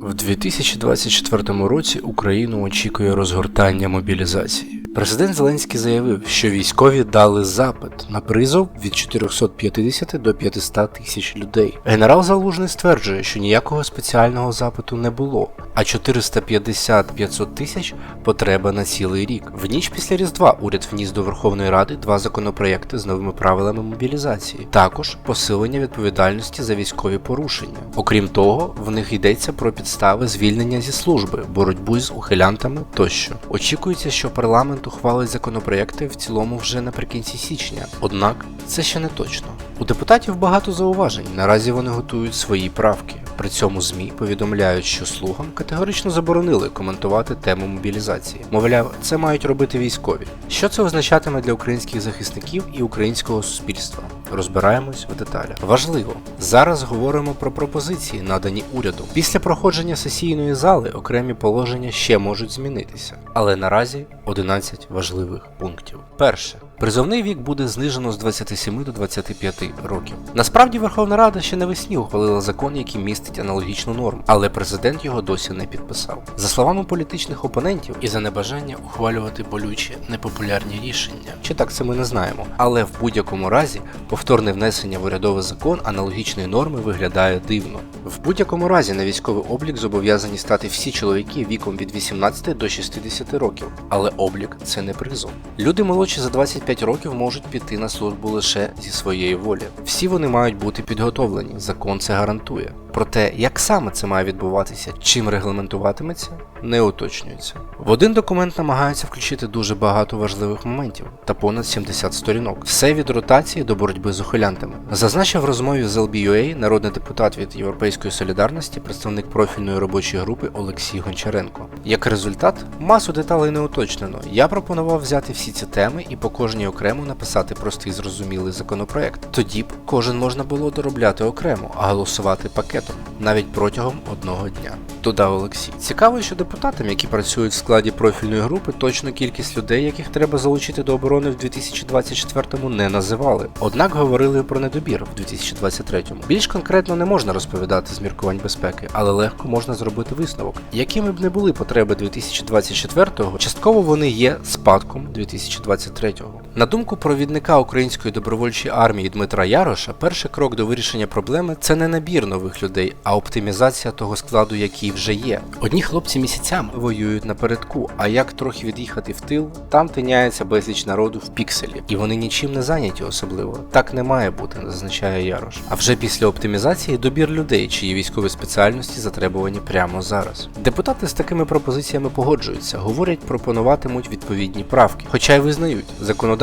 В 2024 році Україну очікує розгортання мобілізації. Президент Зеленський заявив, що військові дали запит на призов від 450 до 500 тисяч людей. Генерал Залужний стверджує, що ніякого спеціального запиту не було, а 450-500 тисяч потреба на цілий рік. В ніч після Різдва уряд вніс до Верховної Ради два законопроекти з новими правилами мобілізації. Також посилення відповідальності за військові порушення. Окрім того, в них йдеться про підстави звільнення зі служби, боротьбу з ухилянтами тощо. Очікується, що парламент ухвалить законопроекти в цілому вже наприкінці січня. Однак це ще не точно. У депутатів багато зауважень. Наразі вони готують свої правки. При цьому ЗМІ повідомляють, що слугам категорично заборонили коментувати тему мобілізації. Мовляв, це мають робити військові. Що це означатиме для українських захисників і українського суспільства? Розбираємось в деталях. Важливо, зараз говоримо про пропозиції, надані уряду. Після проходження сесійної зали окремі положення ще можуть змінитися, але наразі 11 важливих пунктів. Перше. Призовний вік буде знижено з 27 до 25 років. Насправді Верховна Рада ще навесні ухвалила закон, який містить аналогічну норму, але президент його досі не підписав. За словами політичних опонентів, і за небажання ухвалювати болючі непопулярні рішення. Чи так це ми не знаємо. Але в будь-якому разі повторне внесення в урядовий закон аналогічної норми виглядає дивно. В будь-якому разі на військовий облік зобов'язані стати всі чоловіки віком від 18 до 60 років, але облік це не призов. Люди молодші за 25 років можуть піти на службу лише зі своєї волі. Всі вони мають бути підготовлені, закон це гарантує. Проте, як саме це має відбуватися, чим регламентуватиметься, не уточнюється. В один документ намагаються включити дуже багато важливих моментів та понад 70 сторінок. Все від ротації до боротьби з ухилянтами. Зазначив в розмові з LBUA народний депутат від Європейської солідарності, представник профільної робочої групи Олексій Гончаренко. Як результат, масу деталей не уточнено. Я пропонував взяти всі ці теми і по кожній окремо написати простий зрозумілий законопроект. Тоді б кожен можна було доробляти окремо, а голосувати пакетом навіть протягом одного дня. Додав Олексій. Цікаво, що депутатам, які працюють в складі профільної групи, точну кількість людей, яких треба залучити до оборони в 2024-му, не називали. Однак говорили про недобір в 2023-му. Більш конкретно не можна розповідати з міркувань безпеки, але легко можна зробити висновок. Якими б не були потреби 2024-го, частково вони є спадком 2023-го. На думку провідника української добровольчої армії Дмитра Яроша, перший крок до вирішення проблеми це не набір нових людей, а оптимізація того складу, який вже є. Одні хлопці місяцями воюють напередку, а як трохи від'їхати в тил, там тиняється безліч народу в пікселі, і вони нічим не зайняті особливо. Так не має бути, зазначає Ярош. А вже після оптимізації добір людей, чиї військові спеціальності затребувані прямо зараз. Депутати з такими пропозиціями погоджуються, говорять, пропонуватимуть відповідні правки, хоча й визнають,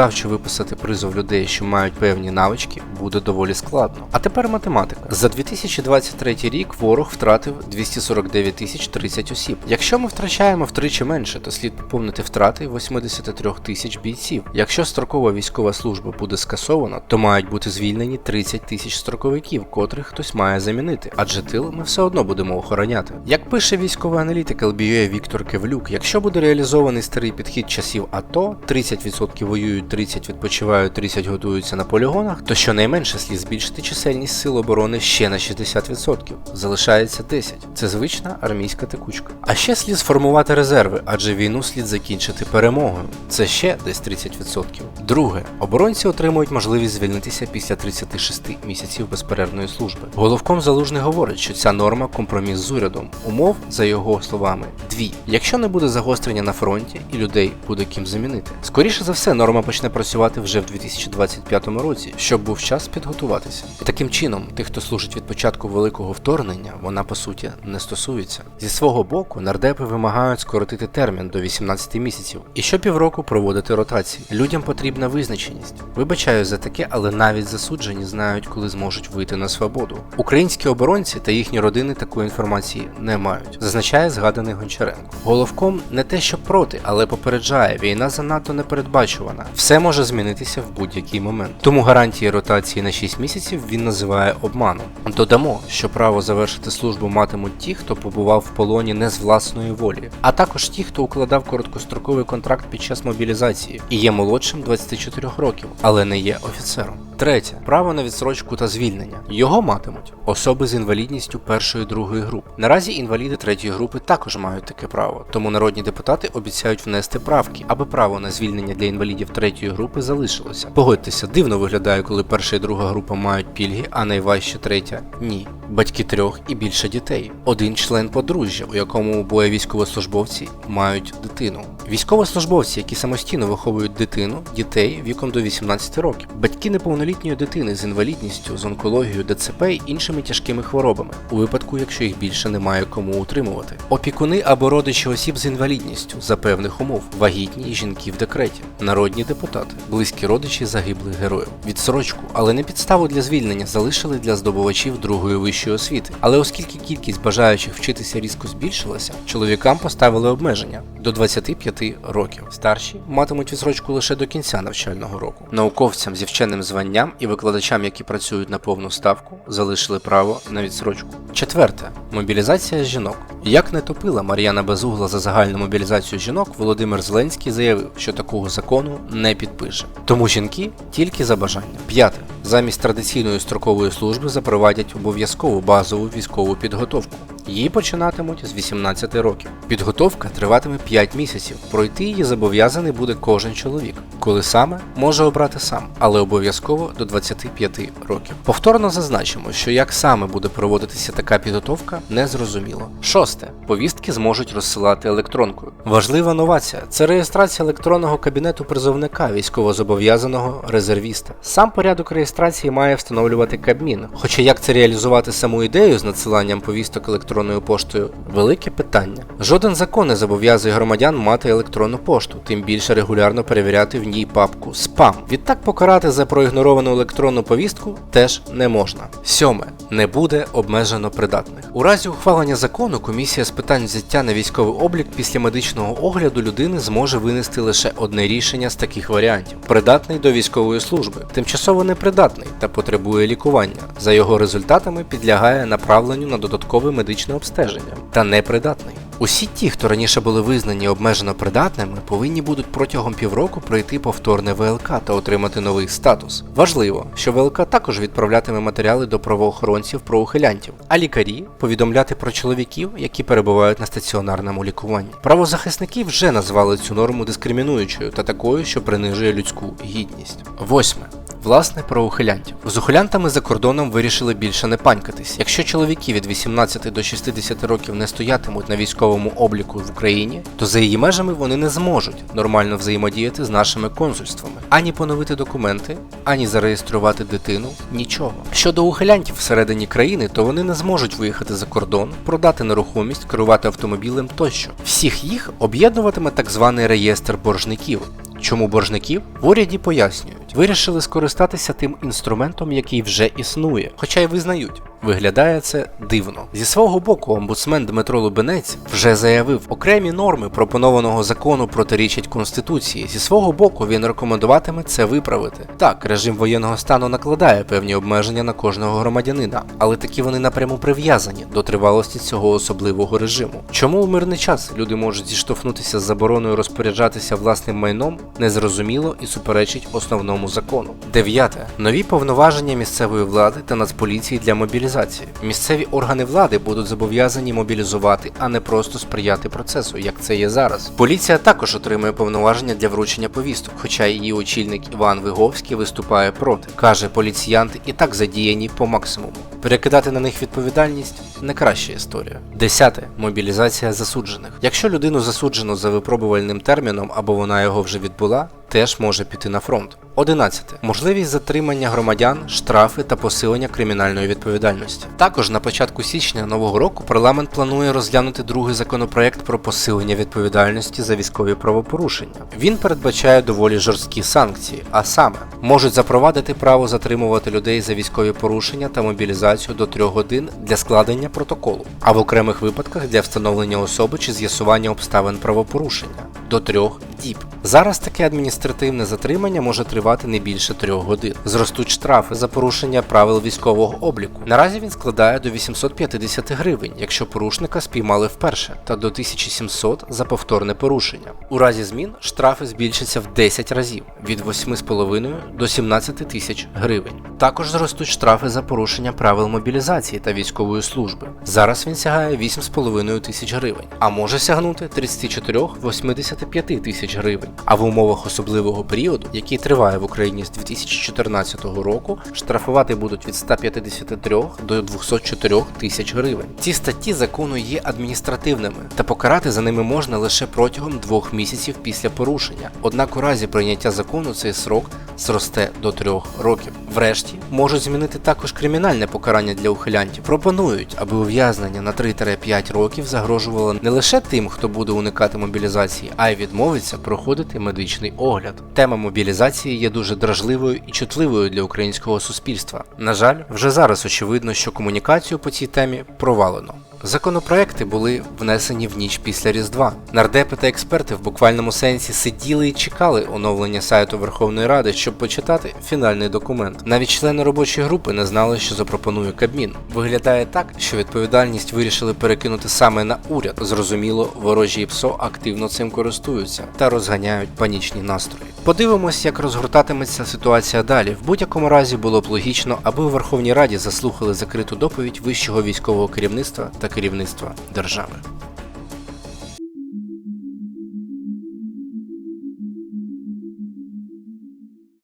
законодавчо виписати призов людей, що мають певні навички, буде доволі складно. А тепер математика. За 2023 рік ворог втратив 249 тисяч 30 осіб. Якщо ми втрачаємо втричі менше, то слід поповнити втрати 83 тисяч бійців. Якщо строкова військова служба буде скасована, то мають бути звільнені 30 тисяч строковиків, котрих хтось має замінити, адже тил ми все одно будемо охороняти. Як пише військовий аналітик LBUA Віктор Кевлюк, якщо буде реалізований старий підхід часів АТО, 30% воюють, 30 відпочивають, 30 готуються на полігонах, то щонайменше слід збільшити чисельність сил оборони ще на 60%. Залишається 10. Це звична армійська текучка. А ще слід сформувати резерви, адже війну слід закінчити перемогою. Це ще десь 30%. Друге, оборонці отримують можливість звільнитися після 36 місяців безперервної служби. Головком залужний говорить, що ця норма компроміс з урядом. Умов, за його словами, дві. Якщо не буде загострення на фронті і людей буде ким замінити. Скоріше за все, норма почне працювати вже в 2025 році, щоб був час підготуватися. Таким чином, тих, хто служить від початку великого вторгнення, вона по суті не стосується. Зі свого боку, нардепи вимагають скоротити термін до 18 місяців і щопівроку проводити ротації. Людям потрібна визначеність. Вибачаю за таке, але навіть засуджені знають, коли зможуть вийти на свободу. Українські оборонці та їхні родини такої інформації не мають, зазначає згаданий Гончаренко. Головком не те, що проти, але попереджає, війна занадто непередбачувана. Все може змінитися в будь-який момент. Тому гарантії ротації на 6 місяців він називає обманом. Додамо, що право завершити службу матимуть ті, хто побував в полоні не з власної волі, а також ті, хто укладав короткостроковий контракт під час мобілізації і є молодшим 24 років, але не є офіцером. Третє право на відсрочку та звільнення. Його матимуть особи з інвалідністю першої другої груп. Наразі інваліди третьої групи також мають таке право, тому народні депутати обіцяють внести правки, аби право на звільнення для інвалідів третьої групи залишилося. Погодьтеся, дивно виглядає, коли перша і друга група мають пільги, а найважча третя ні. Батьки трьох і більше дітей. Один член подружжя, у якому обоє військовослужбовці мають дитину. Військовослужбовці, які самостійно виховують дитину, дітей віком до 18 років, батьки неповнолітньої дитини з інвалідністю, з онкологією, ДЦП і іншими тяжкими хворобами, у випадку, якщо їх більше немає кому утримувати. Опікуни або родичі осіб з інвалідністю за певних умов, вагітні жінки в декреті, народні депутати, близькі родичі загиблих героїв. Відсрочку, але не підставу для звільнення залишили для здобувачів другої вищої освіти. Але оскільки кількість бажаючих вчитися різко збільшилася, чоловікам поставили обмеження до 25 років. Старші матимуть відсрочку лише до кінця навчального року. Науковцям зі вченим званням і викладачам, які працюють на повну ставку, залишили право на відсрочку. Четверте мобілізація жінок. Як не топила Мар'яна Безугла за загальну мобілізацію жінок, Володимир Зеленський заявив, що такого закону не підпише. Тому жінки тільки за бажання. П'яте. Замість традиційної строкової служби запровадять обов'язкову базову військову підготовку. Її починатимуть з 18 років. Підготовка триватиме 5 місяців. Пройти її зобов'язаний буде кожен чоловік. Коли саме може обрати сам, але обов'язково до 25 років. Повторно зазначимо, що як саме буде проводитися така підготовка, не зрозуміло. Шосте повістки зможуть розсилати електронкою. Важлива новація це реєстрація електронного кабінету призовника військовозобов'язаного резервіста. Сам порядок реєстрації має встановлювати Кабмін. Хоча як це реалізувати саму ідею з надсиланням повісток електронною поштою велике питання. Жоден закон не зобов'язує громадян мати електронну пошту, тим більше регулярно перевіряти в ній папку спам. Відтак покарати за проігноровану електронну повістку теж не можна. Сьоме не буде обмежено придатних. У разі ухвалення закону комісія з питань взяття на військовий облік після медичного огляду людини зможе винести лише одне рішення з таких варіантів: придатний до військової служби, тимчасово непридатний та потребує лікування. За його результатами підлягає направленню на додаткове медичне обстеження та непридатний. Усі ті, хто раніше були визнані обмежено придатними, повинні будуть протягом півроку пройти повторне ВЛК та отримати новий статус. Важливо, що ВЛК також відправлятиме матеріали до правоохоронців про ухилянтів, а лікарі повідомляти про чоловіків, які перебувають на стаціонарному лікуванні. Правозахисники вже назвали цю норму дискримінуючою та такою, що принижує людську гідність. Восьме. Власне, про ухилянтів. З ухилянтами за кордоном вирішили більше не панькатись. Якщо чоловіки від 18 до 60 років не стоятимуть на військовому обліку в Україні, то за її межами вони не зможуть нормально взаємодіяти з нашими консульствами, ані поновити документи, ані зареєструвати дитину, нічого. Щодо ухилянтів всередині країни, то вони не зможуть виїхати за кордон, продати нерухомість, керувати автомобілем тощо. Всіх їх об'єднуватиме так званий реєстр боржників. Чому боржників? В уряді пояснюють, вирішили скористатися тим інструментом, який вже існує, хоча й визнають. Виглядає це дивно. Зі свого боку, омбудсмен Дмитро Лубенець вже заявив, окремі норми пропонованого закону протирічать конституції. Зі свого боку він рекомендуватиме це виправити. Так, режим воєнного стану накладає певні обмеження на кожного громадянина, але такі вони напряму прив'язані до тривалості цього особливого режиму. Чому у мирний час люди можуть зіштовхнутися з забороною розпоряджатися власним майном, незрозуміло і суперечить основному закону. Дев'яте нові повноваження місцевої влади та нацполіції для мобілізації. Місцеві органи влади будуть зобов'язані мобілізувати, а не просто сприяти процесу, як це є зараз. Поліція також отримує повноваження для вручення повісток, хоча її очільник Іван Виговський виступає проти. каже, поліціянти і так задіяні по максимуму. Перекидати на них відповідальність не краща історія. Десяте мобілізація засуджених. Якщо людину засуджено за випробувальним терміном або вона його вже відбула, теж може піти на фронт. 11. Можливість затримання громадян, штрафи та посилення кримінальної відповідальності. Також на початку січня нового року парламент планує розглянути другий законопроект про посилення відповідальності за військові правопорушення. Він передбачає доволі жорсткі санкції, а саме можуть запровадити право затримувати людей за військові порушення та мобілізацію до 3 годин для складення протоколу, а в окремих випадках для встановлення особи чи з'ясування обставин правопорушення до 3 діб. Зараз таке адміністративне затримання може тривати не більше трьох годин. Зростуть штрафи за порушення правил військового обліку. Наразі він складає до 850 гривень, якщо порушника спіймали вперше, та до 1700 за повторне порушення. У разі змін штрафи збільшаться в 10 разів від 8,5 до 17 тисяч гривень. Також зростуть штрафи за порушення правил мобілізації та військової служби. Зараз він сягає 8,5 тисяч гривень, а може сягнути 34-85 тисяч гривень. А в умовах особливого періоду, який триває в Україні з 2014 року, штрафувати будуть від 153 до 204 тисяч гривень. Ці статті закону є адміністративними, та покарати за ними можна лише протягом двох місяців після порушення. Однак у разі прийняття закону цей срок зросте до трьох років. Врешті можуть змінити також кримінальне покарання для ухилянтів. Пропонують, аби ув'язнення на 3-5 років загрожувало не лише тим, хто буде уникати мобілізації, а й відмовиться проходити медичний огляд. Тема мобілізації є дуже дражливою і чутливою для українського суспільства. На жаль, вже зараз очевидно, що комунікацію по цій темі провалено. Законопроекти були внесені в ніч після Різдва. Нардепи та експерти в буквальному сенсі сиділи і чекали оновлення сайту Верховної Ради, щоб почитати фінальний документ. Навіть члени робочої групи не знали, що запропонує Кабмін. Виглядає так, що відповідальність вирішили перекинути саме на уряд. Зрозуміло, ворожі ПСО активно цим користуються та розганяють панічні настрої. Подивимось, як розгортатиметься ситуація далі. В будь-якому разі було б логічно, аби у Верховній Раді заслухали закриту доповідь вищого військового керівництва та керівництва держави.